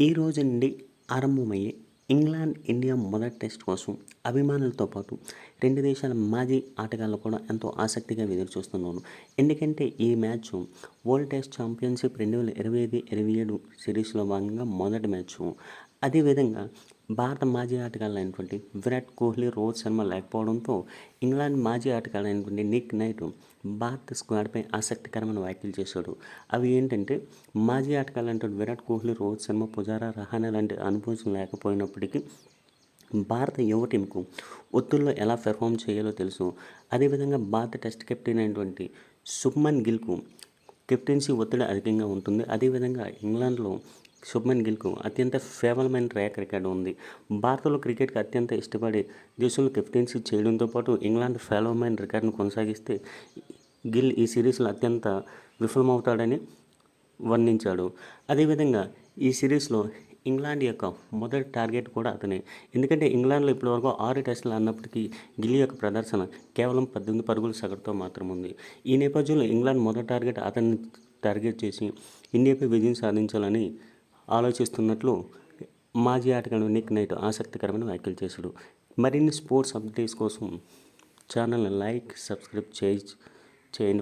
ఈ రోజు నుండి ఆరంభమయ్యే ఇంగ్లాండ్ ఇండియా మొదటి టెస్ట్ కోసం అభిమానులతో పాటు రెండు దేశాల మాజీ ఆటగాళ్ళు కూడా ఎంతో ఆసక్తిగా ఎదురు చూస్తున్నాను ఎందుకంటే ఈ మ్యాచ్ వరల్డ్ టెస్ట్ ఛాంపియన్షిప్ రెండు వేల ఇరవై ఐదు ఇరవై ఏడు సిరీస్లో భాగంగా మొదటి మ్యాచ్. అదేవిధంగా భారత మాజీ ఆటగాళ్ళైనటువంటి విరాట్ కోహ్లీ రోహిత్ శర్మ లేకపోవడంతో ఇంగ్లాండ్ మాజీ ఆటగాళ్ళైనటువంటి నిక్ నైట్ భారత స్క్వాడ్పై ఆసక్తికరమైన వ్యాఖ్యలు చేశాడు. అవి ఏంటంటే మాజీ ఆటగాళ్ళైనటువంటి విరాట్ కోహ్లీ రోహిత్ శర్మ పుజారా రహానే లాంటి అనుభవం లేకపోయినప్పటికీ భారత యువ టీంకు ఒత్తుల్లో ఎలా పెర్ఫామ్ చేయాలో తెలుసు. అదేవిధంగా భారత టెస్ట్ కెప్టెన్ అయినటువంటి శుభ్మన్ గిల్కు కెప్టెన్సీ ఒత్తిడి అధికంగా ఉంటుంది. అదేవిధంగా ఇంగ్లాండ్లో శుభ్మన్ గిల్కు అత్యంత ఫేవరమైన ట్రాక్ రికార్డు ఉంది. భారత్లో క్రికెట్కి అత్యంత ఇష్టపడే దేశంలో కెప్టెన్సీ చేయడంతో పాటు ఇంగ్లాండ్ ఫేవరమైన రికార్డును కొనసాగిస్తే గిల్ ఈ సిరీస్లో అత్యంత విఫలమవుతాడని వర్ణించాడు. అదేవిధంగా ఈ సిరీస్లో ఇంగ్లాండ్ యొక్క మొదటి టార్గెట్ కూడా అతనే. ఎందుకంటే ఇంగ్లాండ్లో ఇప్పటివరకు ఆరు టెస్టులు అన్నప్పటికీ గిల్లీ యొక్క ప్రదర్శన కేవలం పద్దెనిమిది పరుగుల సగటుతో మాత్రం ఉంది. ఈ నేపథ్యంలో ఇంగ్లాండ్ మొదటి టార్గెట్ అతన్ని టార్గెట్ చేసి ఇండియాపై విజయం సాధించాలని ఆలోచిస్తున్నట్లు మాజీ ఆటగాడు నిక్ నైట్ ఆసక్తికరమైన వ్యాఖ్యలు చేశాడు. మరిన్ని స్పోర్ట్స్ అప్డేట్స్ కోసం ఛానల్ని లైక్ సబ్స్క్రైబ్ చేయి చేయండి.